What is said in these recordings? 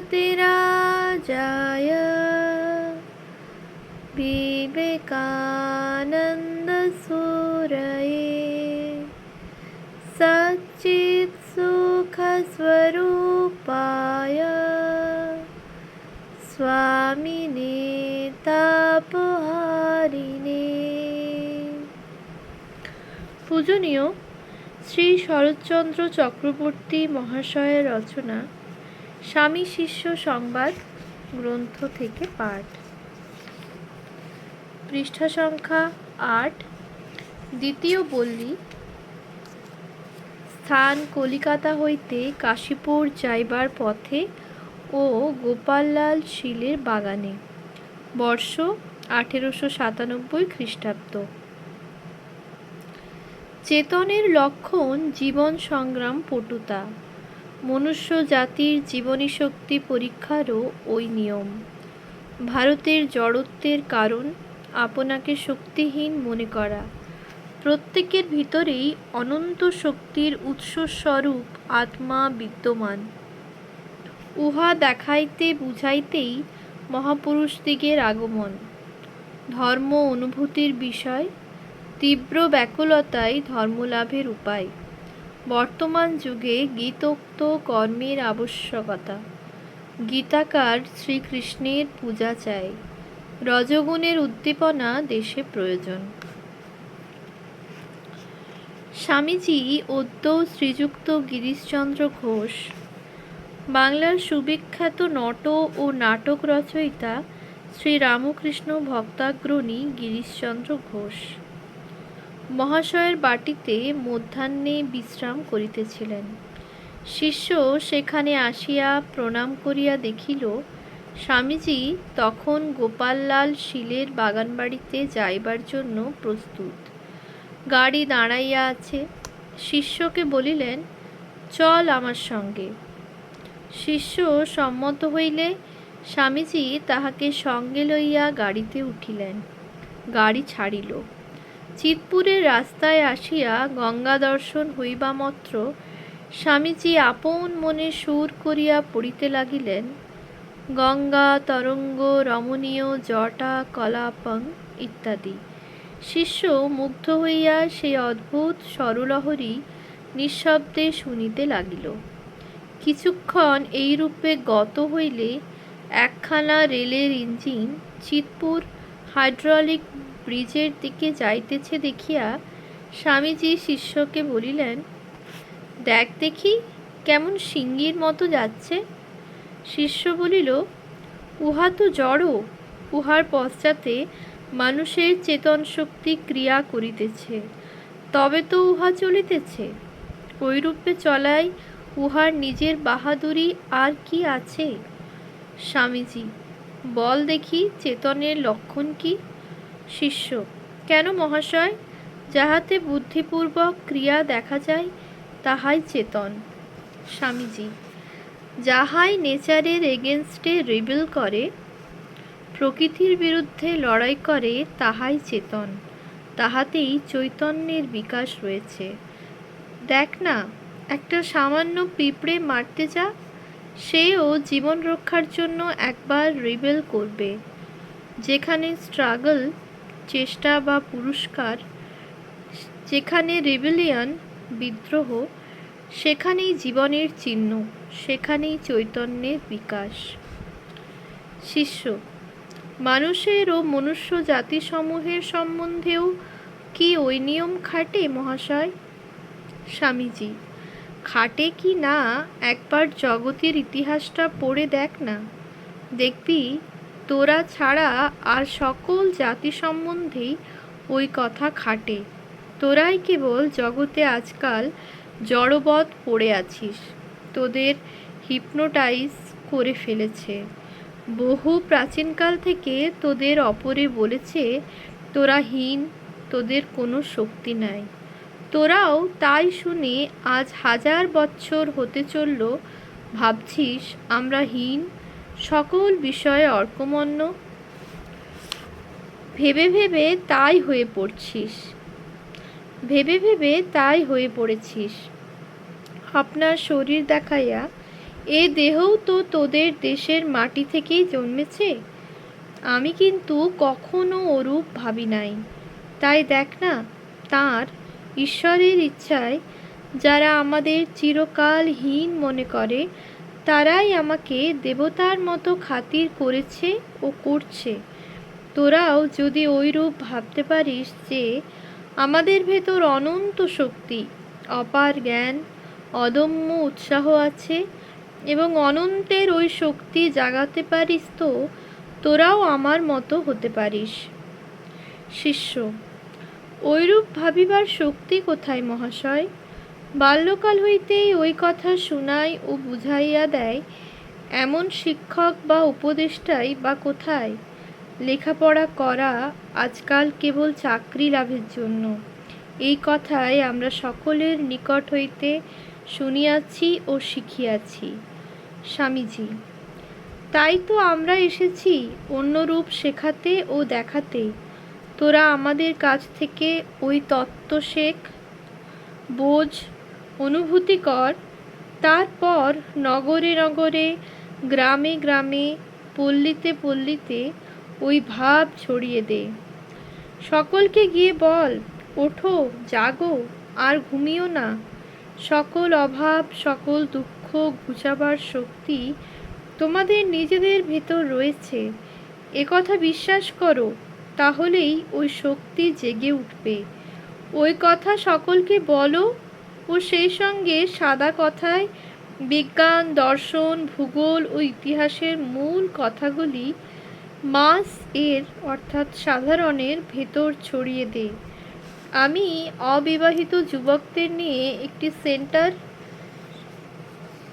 श्रीमतिराजाय विवेकानन्दसूरये सच्चित्सुखस्वरूपाय स्वामिने তাপহারিণে পূজনীয় শ্রী শরৎচন্দ্র চক্রবর্তী মহাশয়ের রচনা স্বামী শিষ্য সংবাদ গ্রন্থ থেকে পাঠ। পৃষ্ঠা সংখ্যা আট, দ্বিতীয় বল্লী, স্থান কলিকাতা হইতে কাশীপুর যাইবার পথে ও গোপাললাল শীলের বাগানে, বর্ষ আঠেরোশো সাতানব্বই খ্রিস্টাব্দ। চেতনের লক্ষণ জীবন সংগ্রাম পটুতা। মনুষ্য জাতির জীবনী শক্তি পরীক্ষারও ওই নিয়ম। ভারতের জড়ত্বের কারণ আপনাকে শক্তিহীন মনে করা। প্রত্যেকের ভিতরেই অনন্ত শক্তির উৎসস্বরূপ আত্মা বিদ্যমান। উহা দেখাইতে বুঝাইতেই মহাপুরুষদিগের আগমন। ধর্ম অনুভূতির বিষয়, তীব্র ব্যাকুলতাই ধর্মলাভের উপায়। বর্তমান যুগে গীতোক্ত কর্মের আবশ্যকতা। গীতাকার শ্রীকৃষ্ণের পূজা চাই। রজগুণের উদ্দীপনা দেশে প্রয়োজন। স্বামীজি অদ্য শ্রীযুক্ত গিরিশচন্দ্র ঘোষ বাংলার সুবিখ্যাত নট ও নাটক রচয়িতা শ্রী রামকৃষ্ণ ভক্তাগ্রণী গিরিশচন্দ্র ঘোষ। মহাশয়ের বাটিতে মধ্যাহ্নে বিশ্রাম করিতেছিলেন। শিষ্য সেখানে আসিয়া প্রণাম করিয়া দেখিল, স্বামীজি তখন গোপাললাল শীলের বাগানবাড়িতে যাইবার জন্য প্রস্তুত। গাড়ি দাঁড়াইয়া আছে। শিষ্যকে বলিলেন, চল আমার সঙ্গে। শিষ্য সম্মত হইলে স্বামীজি তাহাকে সঙ্গে লইয়া গাড়িতে উঠিলেন। গাড়ি ছাড়িল। চিতপুরের রাস্তায় আসিয়া গঙ্গা দর্শন হইবামাত্র স্বামীজি আপন মনে সুর করিয়া পড়িতে লাগিলেন, গঙ্গা, তরঙ্গ, রমণীয়, জটা, কলাপং ইত্যাদি। শিষ্য মুগ্ধ হইয়া সেই অদ্ভুত সরলহরী নিঃশব্দে শুনিতে লাগিল। কিছুক্ষণ এইরূপে গত হইলে একখানা রেলের ইঞ্জিন চিতপুর হাইড্রলিক ব্রিজের দিকে যাইতেছে দেখিয়া স্বামীজি শিষ্যকে বলিলেন, দেখ দেখি, কেমন সিঙ্গির মতো যাচ্ছে। শিষ্য বলিল, উহা তো জড়, উহার পশ্চাতে মানুষের চেতন শক্তি ক্রিয়া করিতেছে, তবে তো উহা চলিতেছে। ওইরূপে চলাই উহার নিজের বাহাদুরি আর কি আছে? স্বামীজি, বল দেখি, চেতনের লক্ষণ কি? শিষ্য, কেন মহাশয়? যাহাতে বুদ্ধিপূর্বক ক্রিয়া দেখা যায়, তাহাই চেতন। স্বামীজি, যাহাই নেচারের এগেনস্টে রিবেল করে, প্রকৃতির বিরুদ্ধে লড়াই করে, তাহাই চেতন। তাহাতেই চৈতন্যের বিকাশ রয়েছে। দেখ না, একটা সামান্য পিঁপড়ে মারতে যা, সেও জীবন রক্ষার জন্য একবার রিবেল করবে। যেখানে স্ট্রাগল চেষ্টা বা পুরস্কার, যেখানে রিবেলিয়ন বিদ্রোহ, সেখানেই জীবনের চিহ্ন, সেখানেই চৈতন্যের বিকাশ। শিষ্য, মানুষের ও মনুষ্য জাতিসমূহের সম্বন্ধেও কি ওই নিয়ম খাটে মহাশয়? স্বামীজি, খাটে কি না একবার জগতের ইতিহাসটা পড়ে দেখ না। দেখবি তোরা ছাড়া আর সকল জাতি সম্বন্ধেই ওই কথা খাটে। তোরাই কেবল জগতে আজকাল জড়বৎ পড়ে আছিস। তোদের হিপনোটাইজ করে ফেলেছে। বহু প্রাচীনকাল থেকে তোদের অপরে বলেছে, তোরা হীন, তোদের কোনো শক্তি নাই। তোরাও তাই শুনে আজ হাজার বছর হতে চলল, ভাবছিস আমরা হীন সকল বিষয়ে অর্কমন্য। ভেবে ভেবে তাই হয়ে পড়ছিস। ভেবে ভেবে তাই হয়ে পড়েছিস। আপনার শরীর দেখাইয়া এ দেহও তো তোদের দেশের মাটি থেকেই জন্মেছে। আমি কিন্তু কখনো ওরূপ ভাবি নাই। তাই দেখ না, তাঁর ঈশ্বরের ইচ্ছায় যারা আমাদের চিরকালহীন মনে করে তারাই আমাকে দেবতার মতো খাতির করেছে ও করছে। তোরাও যদি ওইরূপ ভাবতে পারিস যে আমাদের ভেতর অনন্ত শক্তি, অপার জ্ঞান, অদম্য উৎসাহ আছে এবং অনন্তের ওই শক্তি জাগাতে পারিস তো, তোরাও আমার মতো হতে পারিস। শিষ্য ওইরূপ ভাবিবার শক্তি কোথায় মহাশয়? বাল্যকাল হইতেই ওই কথা শুনাই ও বুঝাইয়া দেয়, এমন শিক্ষক বা উপদেষ্টাই বা কোথায়? লেখাপড়া করা আজকাল কেবল চাকরি লাভের জন্য। এই কথাই আমরা সকলের নিকট হইতে শুনিয়াছি ও শিখিয়াছি। স্বামীজি, তাই তো আমরা এসেছি অন্য রূপ শেখাতে ও দেখাতে। তোরা আমাদের কাছ থেকে ওই তত্ত্ব শেখ বোঝ অনুভূতি কর তারপর নগরে নগরে, গ্রামে গ্রামে, পল্লীতে পল্লীতে ওই ভাব ছড়িয়ে দে। সকলকে গিয়ে বল, ওঠো, জাগো, আর ঘুমিও না। সকল অভাব, সকল দুঃখ ঘুচাবার শক্তি তোমাদের নিজেদের ভেতর রয়েছে। একথা বিশ্বাস করো, তাহলেই ওই শক্তি জেগে উঠবে। ওই কথা সকলকে বলো ও সেই সঙ্গে সাদা কথায় বিজ্ঞান, দর্শন, ভূগোল ও ইতিহাসের মূল কথাগুলি মাস এর অর্থাৎ সাধারণের ভেতর ছড়িয়ে দে আমি অবিবাহিত যুবকদের নিয়ে একটি সেন্টার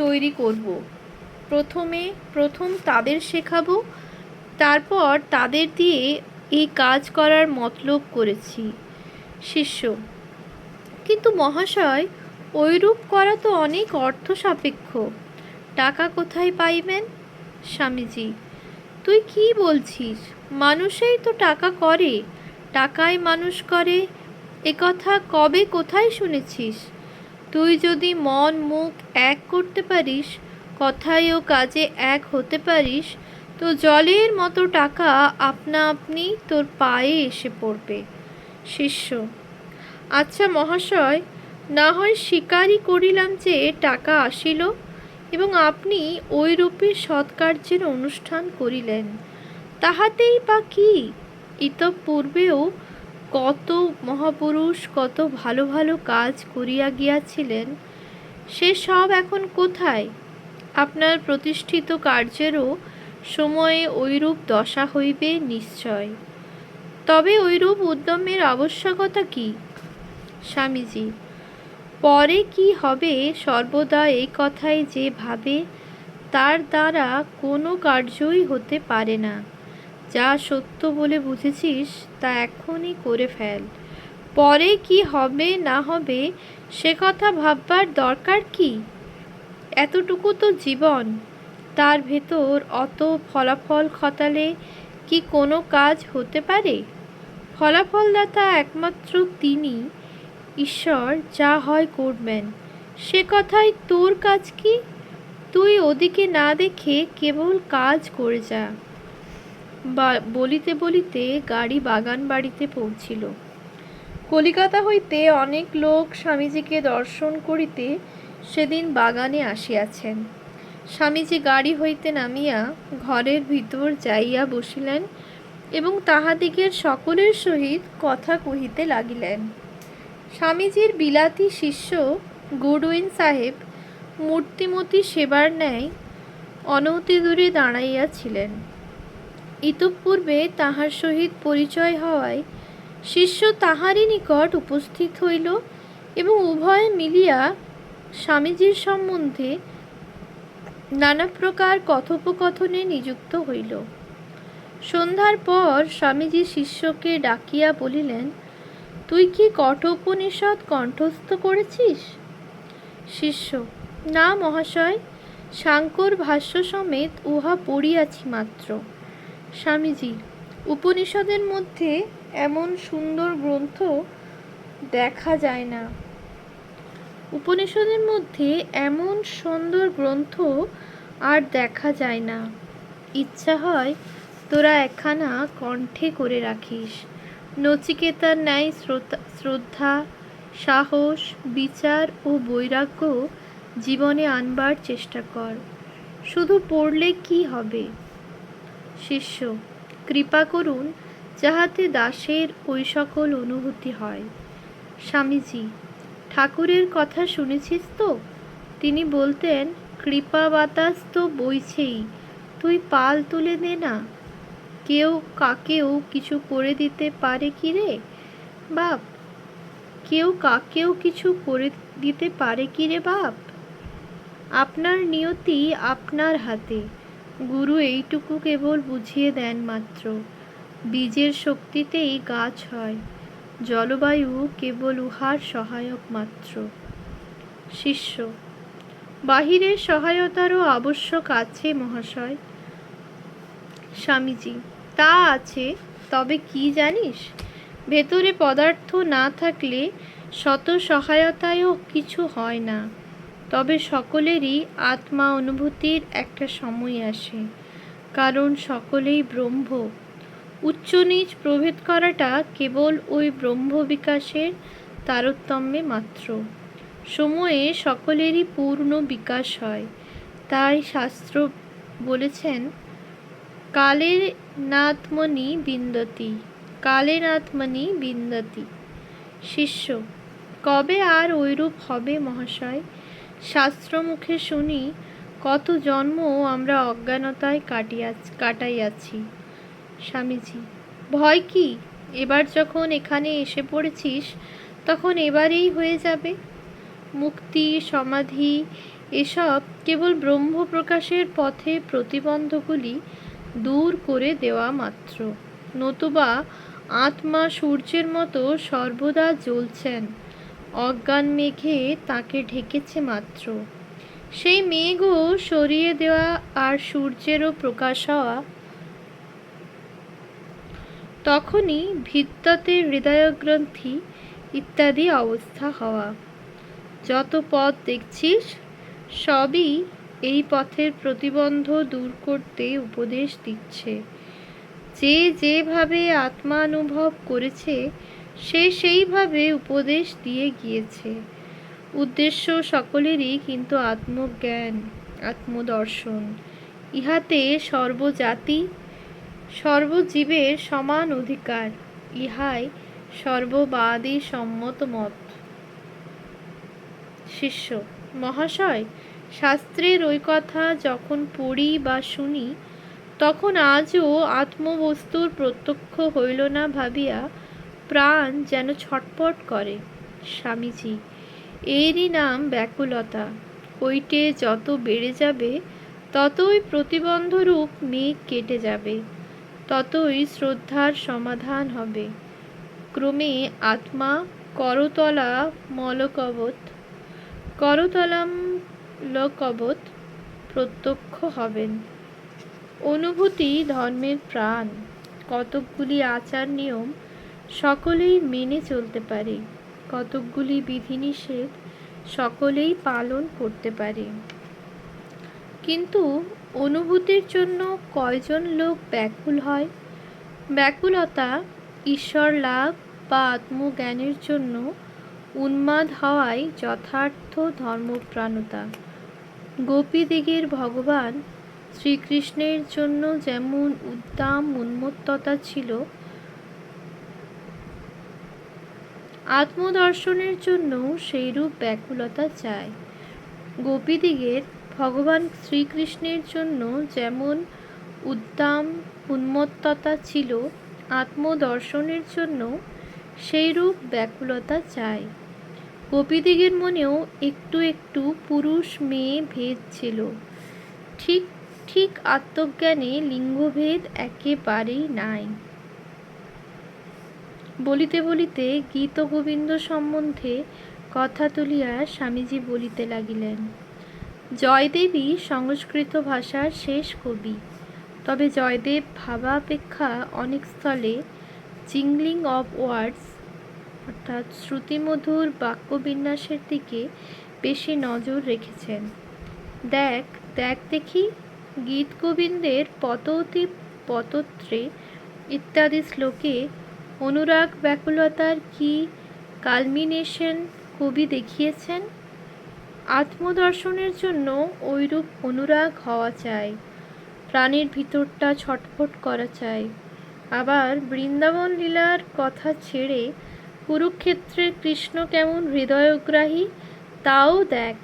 তৈরি করব। প্রথমে প্রথম তাদের শেখাবো, তারপর তাদের দিয়ে এই কাজ করার মতলব করেছি। শিষ্য, কিন্তু মহাশয় ওইরূপ করা তো অনেক অর্থ সাপেক্ষ। টাকা কোথায় পাইবেন? স্বামীজি, তুই কি বলছিস? মানুষেই তো টাকা করে। টাকায় মানুষ করে। একথা কবে কোথায় শুনেছিস? তুই যদি মন মুখ এক করতে পারিস কথায় ও কাজে এক হতে পারিস, তো জলের মতো টাকা আপনা আপনি তোর পায়ে এসে পড়বে। শিষ্য আচ্ছা মহাশয় না হয় স্বীকারই করিলাম যে টাকা আসিল এবং আপনি ওই রূপে সৎকার্যের অনুষ্ঠান করিলেন। তাহাতেই বা কি? ইতপূর্বেও কত মহাপুরুষ কত ভালো ভালো কাজ করিয়া গিয়াছিলেন, সে সব এখন কোথায়? আপনার প্রতিষ্ঠিত কার্যেরও সময়ে ঐরূপ দশা হইবে নিশ্চয়। তবে ঐরূপ উদ্যমের আবশ্যকতা কি? স্বামীজি পরে কি হবে? সর্বদা এই কথাই যে ভাবে, তার দ্বারা কোনো কার্যই হতে পারে না। যা সত্য বলে বুঝেছিস, তা এখনই করে ফেল। পরে কি হবে, না হবে, সে কথা ভাববার দরকার কি? এতটুকু তো জীবন। তার ভেতর অত ফলাফল খতালে কি কোনো কাজ হতে পারে? ফলাফলদাতা একমাত্র তিনি। ঈশ্বর, যা হয় করবেন। সে কথাই তোর কাজ কি? তুই ওদিকে না দেখে কেবল কাজ করে যা। বলিতে বলিতে গাড়ি বাগান বাড়িতে পৌঁছিল। কলিকাতা হইতে অনেক লোক স্বামীজিকে দর্শন করিতে সেদিন বাগানে আসিয়াছেন। স্বামীজি গাড়ি হইতে নামিয়া ঘরের ভিতর যাইয়া বসিলেন এবং তাহাদিগের সকলের সহিত কথা কহিতে লাগিলেন। স্বামীজির বিলাতি শিষ্য গুডউইন সাহেব মূর্তিমতি সেবার ন্যায় অনতি দূরে দাঁড়াইয়াছিলেন। ইতঃপূর্বে তাহার সহিত পরিচয় হওয়ায় শিষ্য তাহারই নিকট উপস্থিত হইল এবং উভয়ে মিলিয়া স্বামীজির সম্বন্ধে নানা প্রকার কথোপকথনে নিযুক্ত হইল। সন্ধ্যার পর স্বামীজি শিষ্যকে ডাকিয়া বলিলেন তুই কি কঠোপনিষদ কণ্ঠস্থ করেছিস? শিষ্য, না মহাশয়, শাঙ্কর ভাষ্য সমেত উহা পড়িয়াছি মাত্র। স্বামীজি, উপনিষদের মধ্যে এমন সুন্দর গ্রন্থ দেখা যায় না। উপনিষদের মধ্যে এমন সুন্দর গ্রন্থ আর দেখা যায় না। ইচ্ছা হয় তোরা একখানা কণ্ঠে করে রাখিস। নচিকেতার ন্যায় শ্রদ্ধা, সাহস, বিচার ও বৈরাগ্য জীবনে আনবার চেষ্টা কর। শুধু পড়লে কি হবে? শিষ্য, কৃপা করুন যাহাতে দাসের ওই সকল অনুভূতি হয়। স্বামীজি, ঠাকুরের কথা শুনেছিস তো? তিনি বলতেন কৃপা বাতাস তো বইছেই, তুই পাল তুলে দে না। কেউ কাকেও কিছু করে দিতে পারে কি রে? বাপ, কেউ কাকেও কিছু করে দিতে পারে কি রে বাপ? আপনার নিয়তি আপনার হাতে। গুরু এইটুকু কেবল বুঝিয়ে দেন মাত্র। বীজের শক্তিতেই গাছ হয়। জলবায়ু কেবল উহার সহায়ক মাত্র। শিষ্য, বাহিরের সহায়তারও আবশ্যক আছে মহাশয়। স্বামীজি তা আছে, তবে কি জানিস? ভেতরে পদার্থ না থাকলে শত সহায়তায়ও কিছু হয় না। তবে সকলেরই আত্মা অনুভূতির একটা সময় আসে, কারণ সকলেই ব্রহ্ম। উচ্চ নিচ প্রভেদ করাটা কেবল ওই ব্রহ্ম বিকাশের তারতম্যে মাত্র। সময়ে সকলেরই পূর্ণ বিকাশ হয়। তাই শাস্ত্র বলেছেন কালে নাত্মনি বিন্দতি কালে নাত্মনি বিন্দতি। শিষ্য, কবে আর ঐরূপ হবে মহাশয়? শাস্ত্র মুখে শুনি, কত জন্ম আমরা অজ্ঞানতায় কাটিয়া, কাটাইয়াছি। স্বামীজি, ভয় কি? এবার যখন এখানে এসে পড়েছিস, তখন এবারেই হয়ে যাবে। মুক্তি, সমাধি, এসব কেবল ব্রহ্ম প্রকাশের পথে প্রতিবন্ধগুলি দূর করে দেওয়া মাত্র। নতুবা আত্মা সূর্যের মতো সর্বদা জ্বলছেন। অজ্ঞান মেঘে তাকে ঢেকেছে মাত্র। সেই মেঘও সরিয়ে দেওয়া আর সূর্যেরও প্রকাশ হওয়া তখনই ভিত্ততে হৃদয়গ্রন্থি ইত্যাদি অবস্থা হওয়া। যত পথ দেখছিস, সবই এই পথের প্রতিবন্ধ দূর করতে উপদেশ দিচ্ছে। যে যেভাবে আত্মানুভব করেছে, সে সেইভাবে উপদেশ দিয়ে গিয়েছে। উদ্দেশ্য সকলেরই কিন্তু আত্মজ্ঞান, আত্মদর্শন। ইহাতে সর্বজাতি, সর্বজীবের সমান অধিকার, ইহাই সর্ববাদী সম্মত মত। শিষ্য, মহাশয় শাস্ত্রের ওই কথা যখন পড়ি বা শুনি, তখন আজও আত্মবস্তুর প্রত্যক্ষ হইল না ভাবিয়া প্রাণ যেন ছটপট করে। স্বামীজি, এরই নাম ব্যাকুলতা। ওইটে যত বেড়ে যাবে, ততই প্রতিবন্ধরূপ মেঘ কেটে যাবে, ততই শ্রদ্ধার সমাধান হবে। ক্রমে আত্মা করতলা মলকবত, করতলাম লকবত প্রত্যক্ষ হবেন। অনুভূতি ধর্মের প্রাণ। কতকগুলি আচার নিয়ম সকলেই মেনে চলতে পারে। কতকগুলি বিধিনিষেধ সকলেই পালন করতে পারে। কিন্তু অনুভূতির জন্য কয়জন লোক ব্যাকুল হয়? ব্যাকুলতা ঈশ্বর লাভ বা আত্মজ্ঞানের জন্য উন্মাদ হওয়াই যথার্থ ধর্মপ্রাণতা। গোপীদিগের ভগবান শ্রীকৃষ্ণের জন্য যেমন উদ্দাম উন্মত্ততা ছিল, আত্মদর্শনের জন্য সেইরূপ ব্যাকুলতা চায় গোপীদিগের ভগবান শ্রীকৃষ্ণের জন্য যেমন উদ্দাম উন্মত্ততা ছিল, আত্মদর্শনের জন্য সেইরূপ ব্যাকুলতা চায় গোপীদিগের মনেও একটু একটু পুরুষ মেয়ে ভেদ ছিল। ঠিক ঠিক আত্মজ্ঞানে লিঙ্গভেদ একেবারেই নাই। বলিতে বলিতে গীত গোবিন্দ সম্বন্ধে কথা তুলিয়া স্বামীজি বলিতে লাগিলেন, জয়দেবী সংস্কৃত ভাষার শেষ কবি। তবে জয়দেব ভাবাপেক্ষা অনেক স্থলে জিংলিং অব ওয়ার্ডস অর্থাৎ শ্রুতিমধুর বাক্যবিন্যাসের দিকে বেশি নজর রেখেছেন। দেখ দেখ দেখি গীত গোবিন্দের পততি পতত্রে ইত্যাদি শ্লোকে অনুরাগ ব্যাকুলতার কি কালমিনেশন কবি দেখিয়েছেন? আত্মদর্শনের জন্য ওইরূপ অনুরাগ হওয়া চাই, প্রাণের ভিতরটা ছটফট করা চাই। আবার বৃন্দাবন লীলার কথা ছেড়ে কুরুক্ষেত্রের কৃষ্ণ কেমন হৃদয়গ্রাহী, তাও দেখ।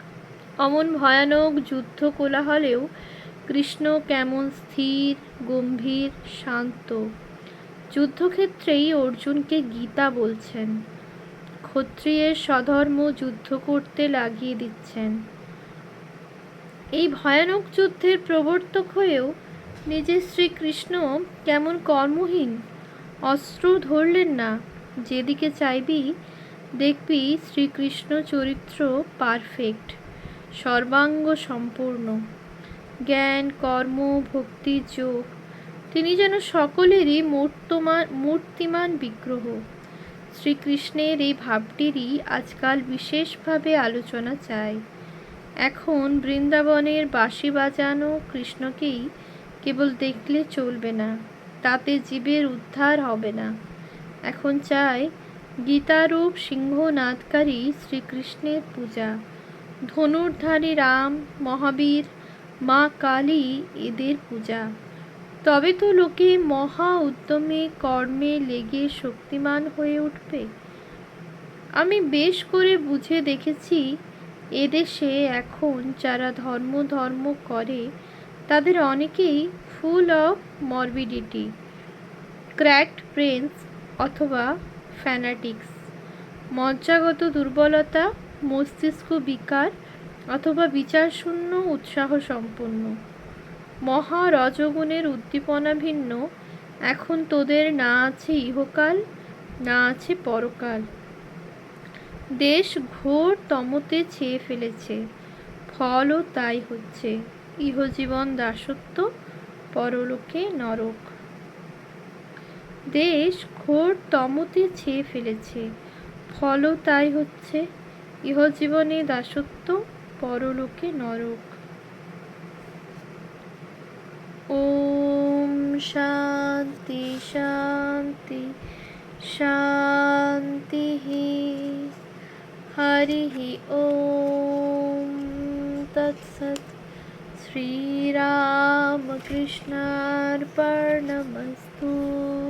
অমন ভয়ানক যুদ্ধ কোলাহলেও কৃষ্ণ কেমন স্থির, গম্ভীর, শান্ত। যুদ্ধক্ষেত্রেই অর্জুনকে গীতা বলছেন। ক্ষত্রিয়ের স্বধর্ম যুদ্ধ করতে লাগিয়ে দিচ্ছেন। এই ভয়ানক যুদ্ধের প্রবর্তক হয়েও নিজের শ্রীকৃষ্ণ কেমন কর্মহীন অস্ত্র ধরলেন না। যেদিকে চাইবি, দেখবি শ্রীকৃষ্ণ চরিত্র পারফেক্ট সর্বাঙ্গ সম্পূর্ণ। জ্ঞান, কর্ম, ভক্তি, যোগ, তিনি যেন সকলেরই মূর্তমান মূর্তিমান বিগ্রহ। শ্রীকৃষ্ণের এই ভাবটিরই আজকাল বিশেষভাবে আলোচনা চাই। এখন বৃন্দাবনের বাঁশি বাজানো কৃষ্ণকেই কেবল দেখলে চলবে না, তাতে জীবের উদ্ধার হবে না। এখন চাই গীতারূপ সিংহনাথকারী শ্রীকৃষ্ণের পূজা। ধনুর্ধারী রাম, মহাবীর, মা কালী এদের পূজা। তবে তো লোকে মহা উদ্যমে কর্মে লেগে শক্তিমান হয়ে উঠবে। আমি বেশ করে বুঝে দেখেছি, এদেশে এখন যারা ধর্ম ধর্ম করে, তাদের অনেকেই full of morbidity cracked brains অথবা ফ্যানাটিক্স মজ্জাগত দুর্বলতা, মস্তিষ্ক বিকার অথবা বিচারশূন্য উৎসাহ সম্পন্ন। মহা রজগুণের উদ্দীপনা ভিন্ন। এখন তোদের না আছে ইহকাল, না আছে পরকাল। দেশ ঘোর তমতে ছেয়ে ফেলেছে। ফলও তাই হচ্ছে। ইহজীবন দাসত্ব, পরলোকে নরক। দেশ ঘোর তমতে ছেয়ে ফেলেছে। ফলও তাই হচ্ছে, ইহজীবনে দাসত্ব পরলোকে নরক। ওম শান্তি শান্তি শান্তি হরি ওম তৎসৎ। শ্রীরামকৃষ্ণার্পণমস্তু।